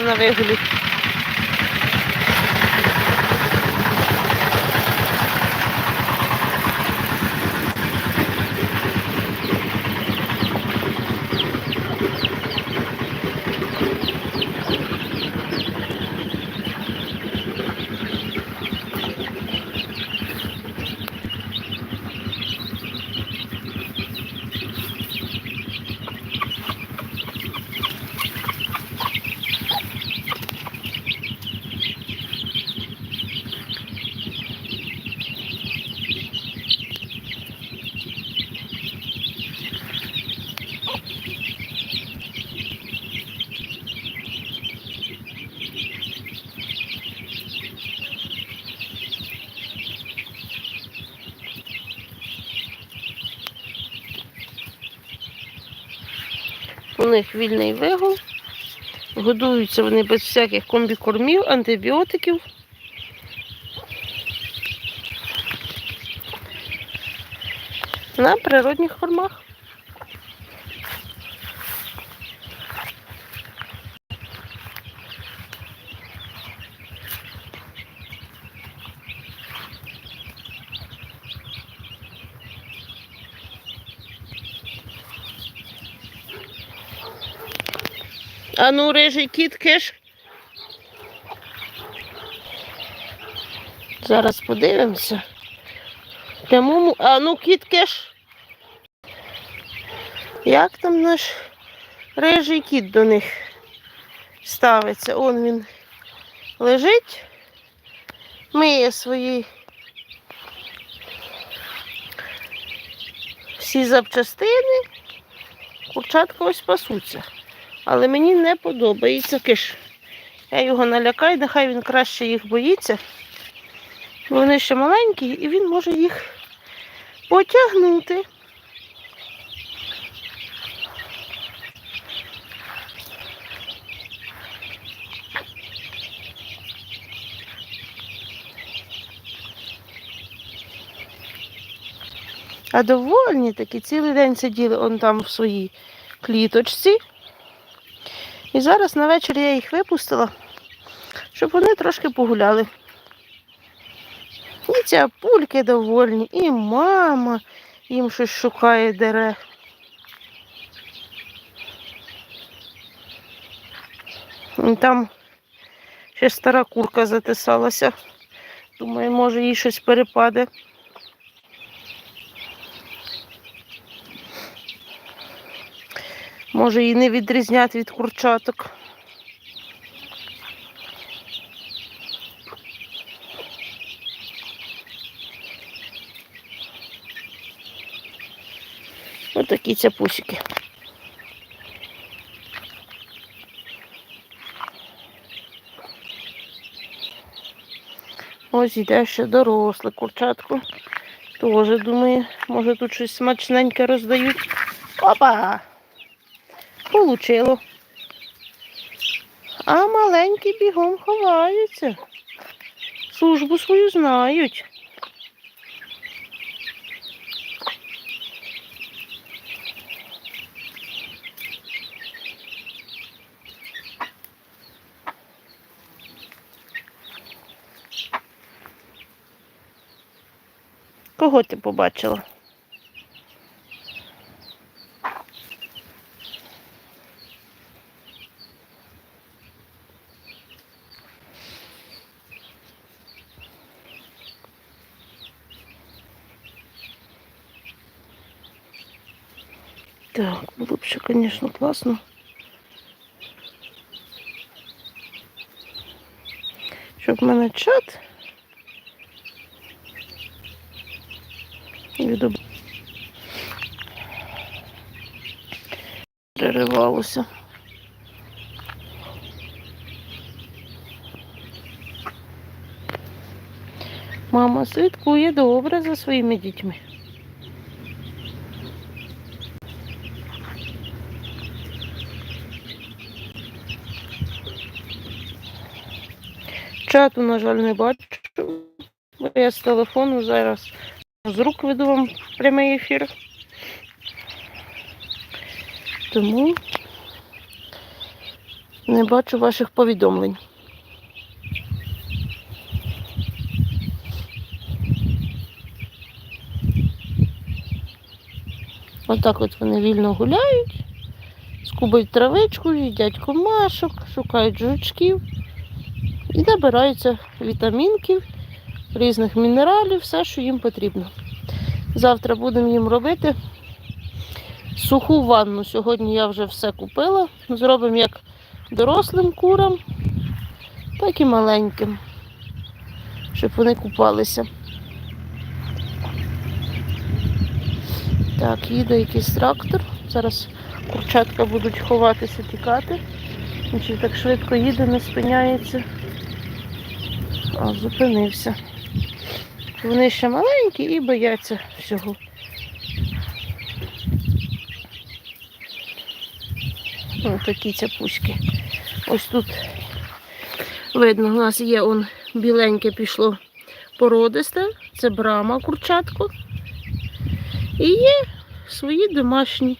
на У них вільний вигул. Годуються вони без всяких комбікормів, антибіотиків. На природних кормах. А ну, рижий кіт киш. Зараз подивимося. Прямому. А ну, кіт киш. Як там наш рижий кіт до них ставиться? Он він лежить, миє свої всі запчастини. Курчатка ось пасуться. Але мені не подобається киш. Я його налякаю, нехай він краще їх боїться. Вони ще маленькі і він може їх потягнути. А довольні такі цілий день сиділи он там в своїй кліточці. І зараз на вечір я їх випустила, щоб вони трошки погуляли. І ці пульки довольні, і мама їм щось шукає дере. І там ще стара курка затисалася. Думаю, може їй щось перепаде. Може її не відрізнять від курчаток. Ось такі цяпусики. Ось іде ще доросле курчатку. Тоже думаю, може тут щось смачненьке роздають. Опа! Получило. А маленькі бігом ховаються. Службу свою знають. Кого ти побачила? Ще, звісно, класно. Щоб в мене чат від переривалося. Мама слідкує добре за своїми дітьми. Чату, на жаль, не бачу. Я з телефону зараз з рук веду вам прямий ефір. Тому Не бачу ваших повідомлень. Отак от вони вільно гуляють, скубають травичку, їдять комашок, шукають жучків і набираються вітамінків, різних мінералів, все, що їм потрібно. Завтра будемо їм робити суху ванну. Сьогодні я вже все купила. Зробимо як дорослим курам, так і маленьким, щоб вони купалися. Так, їде якийсь трактор. Зараз курчатка будуть ховатися, тікати. Так швидко їде, не спиняється. А, зупинився. Вони ще маленькі і бояться всього. Ось такі цяпуськи. Ось тут видно, у нас є он біленьке пішло породисте, це брама курчатко. І є свої домашні.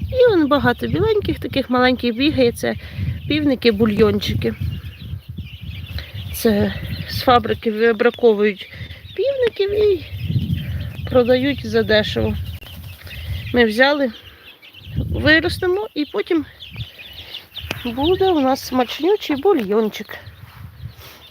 І он багато біленьких, таких маленьких бігає, це півники-бульйончики. Це з фабрики вибраковують півників і продають задешево. Ми взяли, виростемо і потім буде у нас смачнючий бульйончик.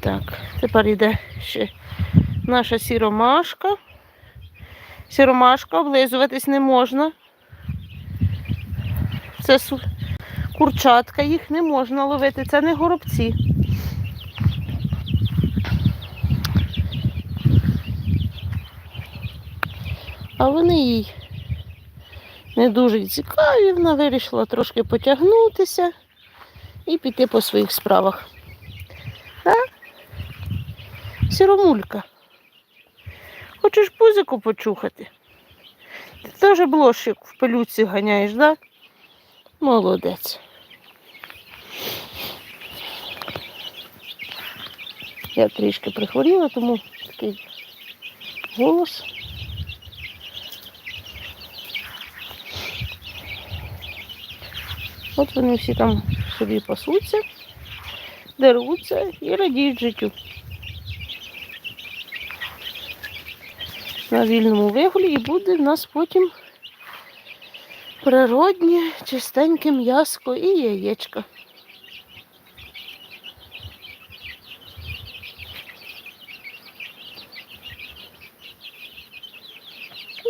Так, тепер йде ще наша сіромашка. Сіромашка, облизуватись не можна. Це курчатка, їх не можна ловити, це не горобці. А вони їй не дуже цікаві, вона вирішила трошки потягнутися і піти по своїх справах. Так? Сіромулька. Хочеш пузику почухати? Ти теж блошик в пилюці ганяєш, да? Молодець. Я трішки прихворіла, тому такий голос. От вони всі там собі пасуться, деруться і радіють життю. На вільному вигулі і буде в нас потім природнє, чистеньке м'яско і яєчка.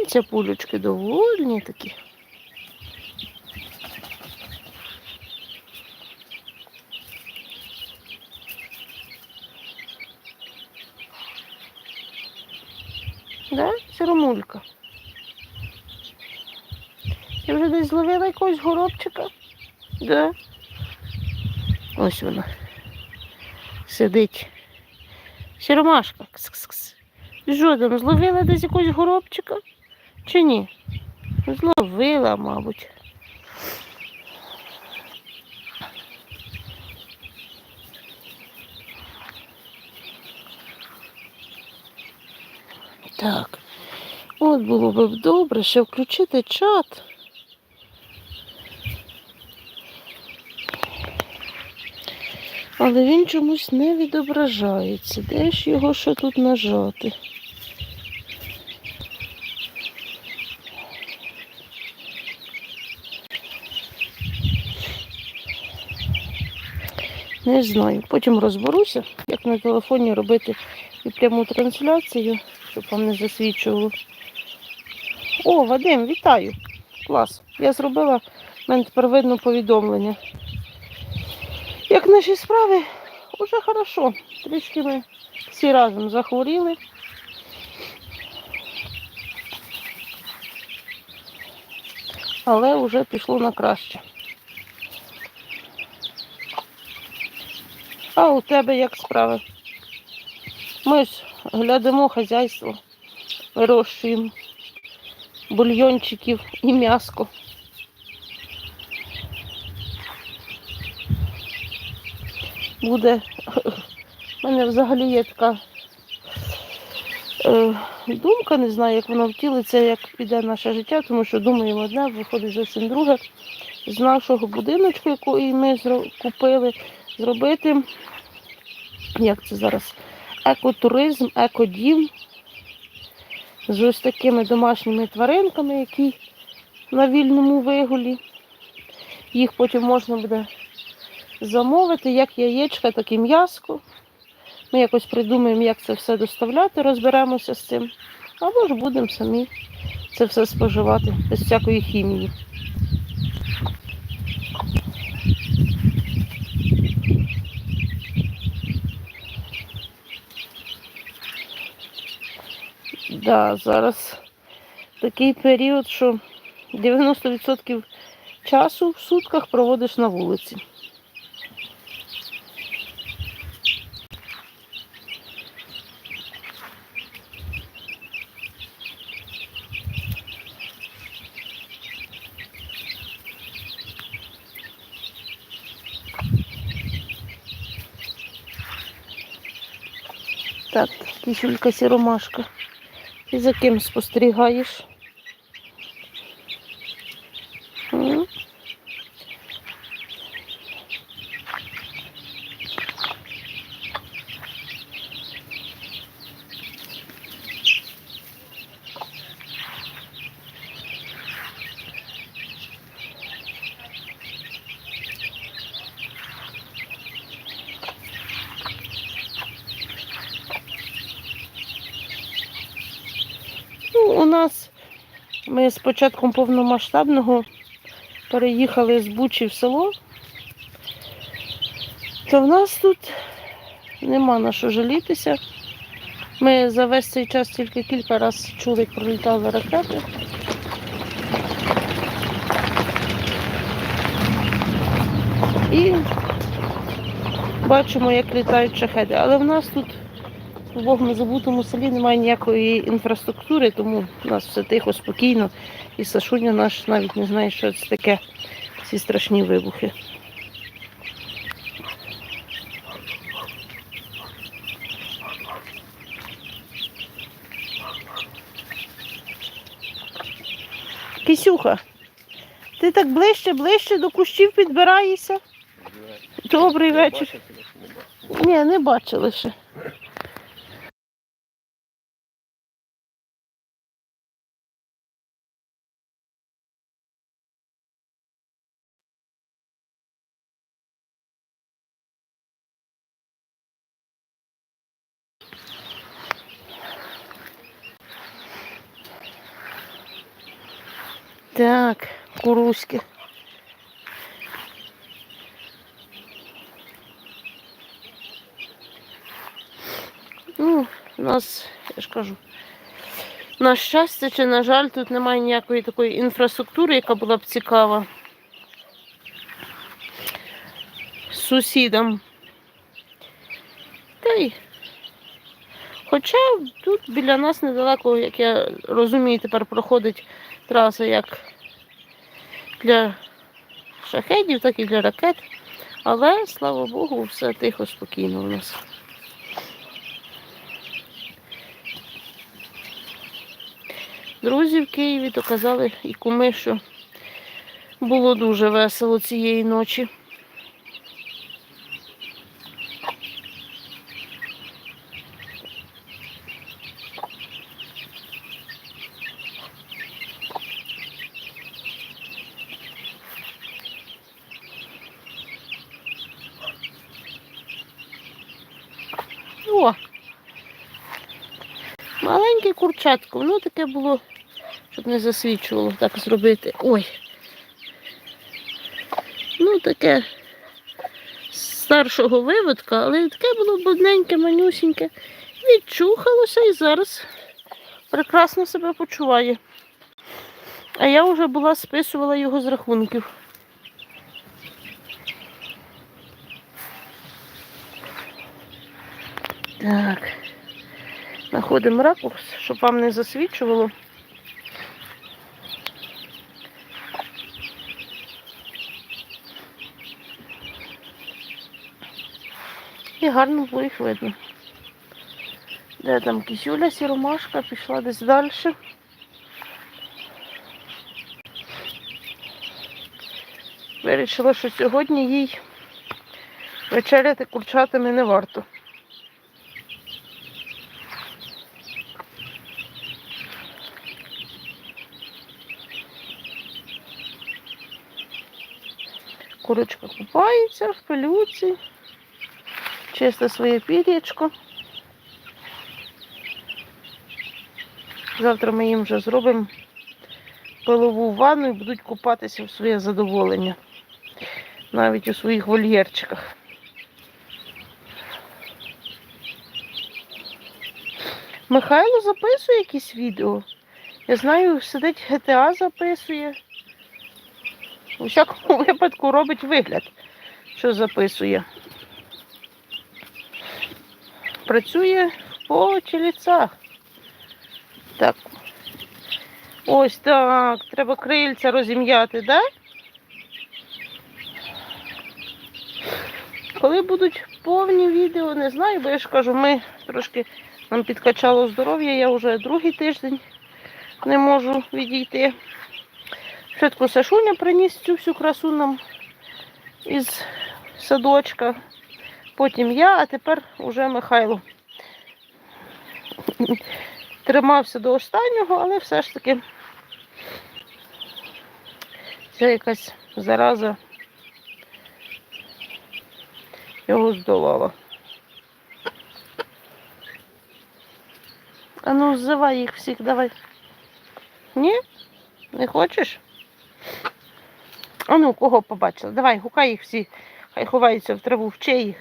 І Ці пулючки довольні такі. Да, сиромулька. Ти вже десь зловила якогось горобчика? Да. Ось вона. Сидить. Сіромашка. Кс-кс-кс. Що зловила десь якогось горобчика? Чи ні? Зловила, мабуть. Так. От було б добре, ще включити чат. Але він чомусь не відображається. Де ж його ще тут нажати? Не знаю. Потім розберуся, як на телефоні робити і пряму трансляцію, щоб вам не засвічувало. О, Вадим, вітаю! Клас. Я зробила, в мене тепер видно повідомлення. Як наші справи, уже хорошо. Трішки ми всі разом захворіли. Але вже пішло на краще. А у тебе як справи? Ми ж глядимо хазяйство, вирощуємо бульйончиків і м'яско. Буде. У мене взагалі є така е, думка, не знаю, як воно втілиться, як піде наше життя, тому що думаємо одне, виходить зовсім друге. з нашого будиночку, який ми купили, зробити, як це зараз, екотуризм, екодім з ось такими домашніми тваринками, які на вільному вигулі. Їх потім можна буде замовити, як яєчка, так і м'яско. Ми якось придумаємо, як це все доставляти, розберемося з цим. Або ж будемо самі це все споживати без всякої хімії. Да, зараз такий період, що 90% часу в сутках проводиш на вулиці. Так, кисюлька сіромашка. Ти за ким спостерігаєш? М? Ну, у нас ми з початком повномасштабного переїхали з Бучі в село. То в нас тут нема на що жалітися. Ми за весь цей час тільки кілька разів чули, як пролітали ракети. І бачимо, як літають шахеди. Але в нас тут в Богом забутому селі немає ніякої інфраструктури, тому у нас все тихо, спокійно. І Сашуня наш навіть не знає, що це таке ці страшні вибухи. Кисюха, ти так ближче, ближче до кущів підбираєшся? Добрий вечір. Ні, не бачили ще. Так, куруськи. Ну, у нас, я ж кажу, на щастя чи на жаль, тут немає ніякої такої інфраструктури, яка була б цікава сусідам. Та й Хоча тут біля нас недалеко, як я розумію, тепер проходить траса як для шахедів, так і для ракет. Але, слава Богу, все тихо, спокійно у нас. Друзі в Києві доказали і куми, що було дуже весело цієї ночі. О! Маленьке курчатко, воно таке було, щоб не засвічувало так зробити. Ой. Ну, таке старшого виводка, але таке було будненьке, манюсіньке. Відчухалося і зараз прекрасно себе почуває. А я вже була списувала його з рахунків. Так. Знаходимо ракурс, щоб вам не засвічувало. І гарно було їх видно. Де там кисюля, сіромашка, пішла десь далі. Вирішила, що сьогодні їй вечеряти курчатами не варто. Курочка купається в пилюці, чисте своє пір'ячко. Завтра ми їм вже зробимо пилову ванну і будуть купатися в своє задоволення. Навіть у своїх вольєрчиках. Михайло записує якісь відео. Я знаю, сидить GTA записує. У всякому випадку робить вигляд, що записує. Працює по тіліцах. Так. Ось так. Треба крильця розім'яти, да? Коли будуть повні відео, не знаю, бо я ж кажу, ми трошки нам підкачало здоров'я, я вже другий тиждень не можу відійти. Спочатку Сашуня приніс цю всю красу нам із садочка. Потім я, а тепер уже Михайло. Тримався до останнього, але все ж таки ця якась зараза його здолала. А ну, ззивай їх всіх, давай. Ні? Не хочеш? А ну, кого побачила? Давай, гукай їх всі. Хай ховаються в траву, вчи їх.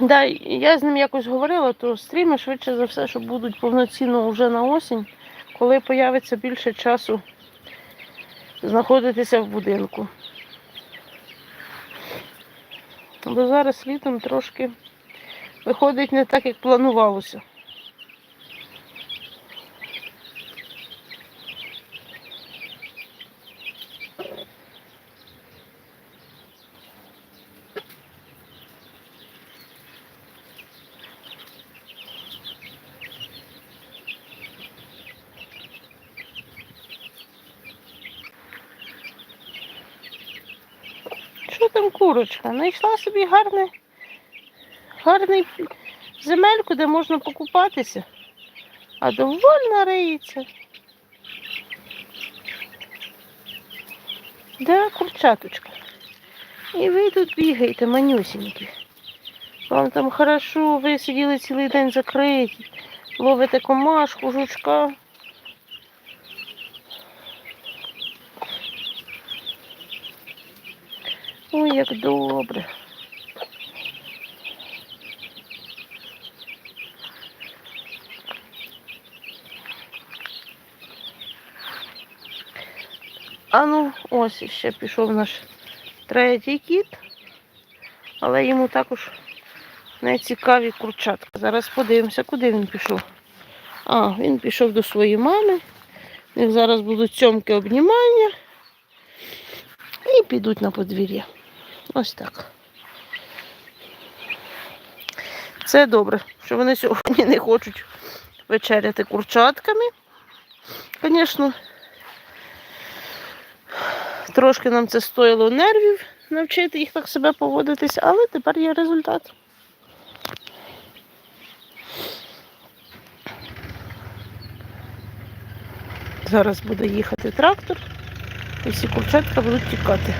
Да, я з ним якось говорила, то стріми швидше за все, що будуть повноцінно вже на осінь, коли появиться більше часу знаходитися в будинку. Бо зараз літом трошки виходить не так, як планувалося. Що там курочка? Знайшла собі гарне, гарний земельку, де можна покупатися, а довольно риється. Де курчаточка? І ви тут бігаєте, манюсінькі. Вам там хорошо, ви сиділи цілий день закриті, ловите комашку, жучка. Ой, як добре. А ну, ось ще пішов наш третій кіт, але йому також не цікаві курчатка. Зараз подивимося, куди він пішов. А, він пішов до своєї мами. У них зараз будуть цьомки обнімання і підуть на подвір'я. Ось так. Це добре, що вони сьогодні не хочуть вечеряти курчатками. Звісно, трошки нам це стоїло нервів навчити їх так себе поводитись, але тепер є результат. Зараз буде їхати трактор, і всі курчатка будуть тікати.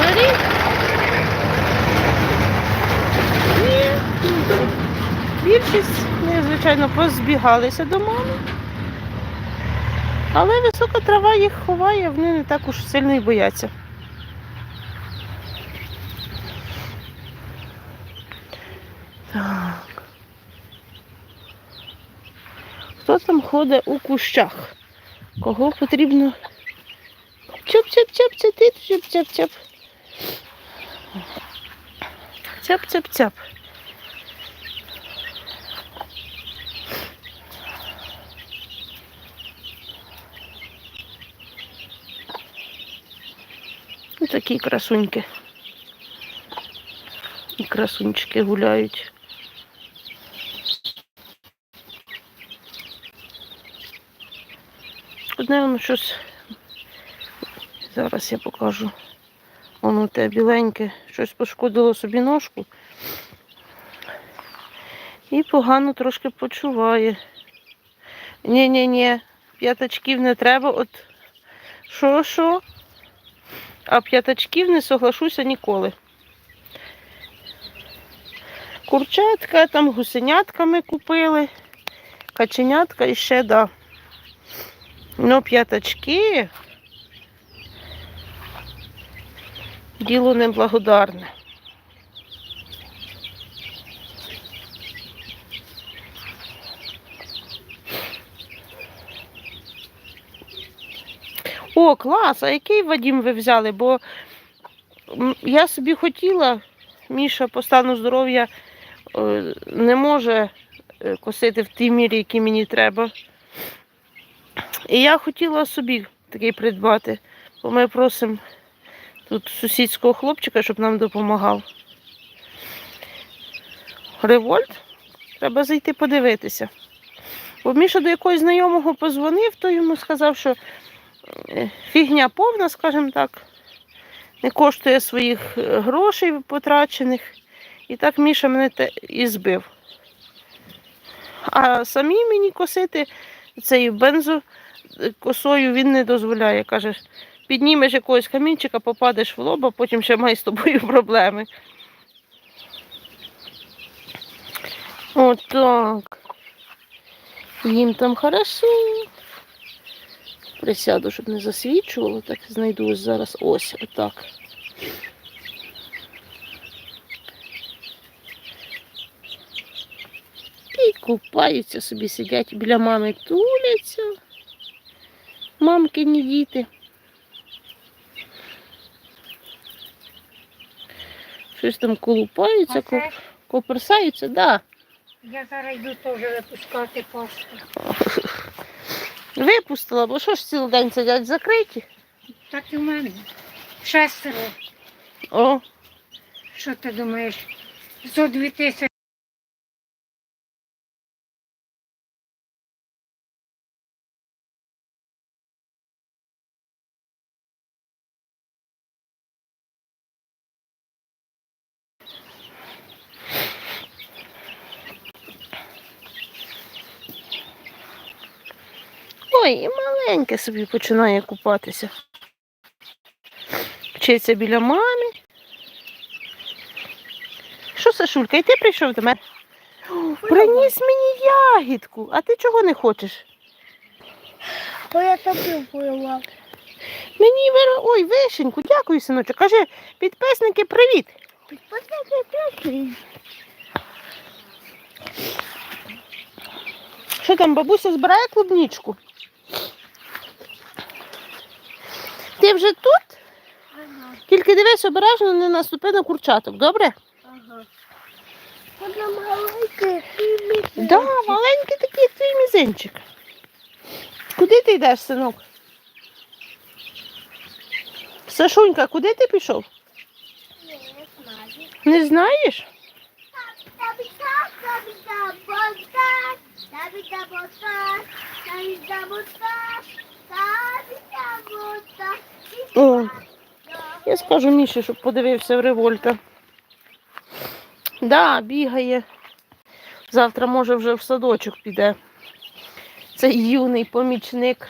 Бери. Ні. Більшість, вони, звичайно, позбігалися до мами. Але висока трава їх ховає, вони не так уж сильно і бояться. Так. Хто там ходить у кущах? Кого потрібно? Чоп-чоп-чоп, це ти чоп-чоп-чоп. Цяп-цяп-цяп. такі красуньки. І красунчики гуляють. Одне воно щось. Зараз я покажу. Воно те біленьке, щось пошкодило собі ножку. І погано трошки почуває. Ні-ні-ні, п'ятачків не треба. От що, що? А п'ятачків не соглашуся ніколи. Курчатка, там гусенятка ми купили, каченятка і ще да. Ну, п'ятачки. Діло неблагодарне. О, клас! А який Вадім ви взяли? Бо я собі хотіла, Міша по стану здоров'я е, не може е, косити в тій мірі, якій мені треба. І я хотіла собі такий придбати, бо ми просимо тут сусідського хлопчика, щоб нам допомагав. Револьт? Треба зайти подивитися. Бо Міша до якогось знайомого позвонив, то йому сказав, що фігня повна, скажімо так, не коштує своїх е, грошей потрачених. І так Міша мене те і збив. А самі мені косити цією бензокосою він не дозволяє. Каже, піднімеш якогось камінчика, попадеш в лоб, а потім ще має з тобою проблеми. Отак. Їм там хорошо. Присяду, щоб не засвічувало, так знайду ось зараз ось отак. І купаються собі, сидять біля мами, туляться. Мамкині діти. Щось там колупаються, коп- коперсаються, да. я зараз йду теж випускати пасту. Випустила, бо що ж цілий день сидять закриті? Так і в мене. Шестеро. О, Що ти думаєш? Зо дві тисячі. Ой, і маленьке собі починає купатися. Вчиться біля мами. Що, Сашулька, і ти прийшов до мене? Приніс мені ягідку, а ти чого не хочеш? Бо я тобі пила. Мені вир... Ой, вишеньку, дякую, синочок. Кажи, підписники, привіт. Що там, бабуся збирає клубнічку? Ти вже тут? Ага, Тільки дивись обережно, не наступи на курчаток, добре? ага. Вона маленька, і Да, маленький такий твій мізинчик. Куди ти йдеш, синок? Сашунька, куди ти пішов? Не знаєш? О, я скажу Міші, щоб подивився в револьта. Да, бігає. Завтра, може, вже в садочок піде. Цей юний помічник.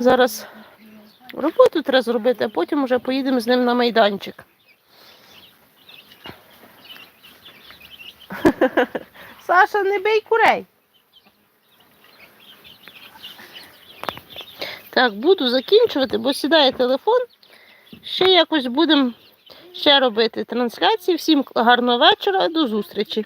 Зараз роботу треба зробити, а потім вже поїдемо з ним на майданчик. Саша, не бий курей. Так, буду закінчувати, бо сідає телефон. Ще якось будемо ще робити трансляції. Всім гарного вечора, до зустрічі.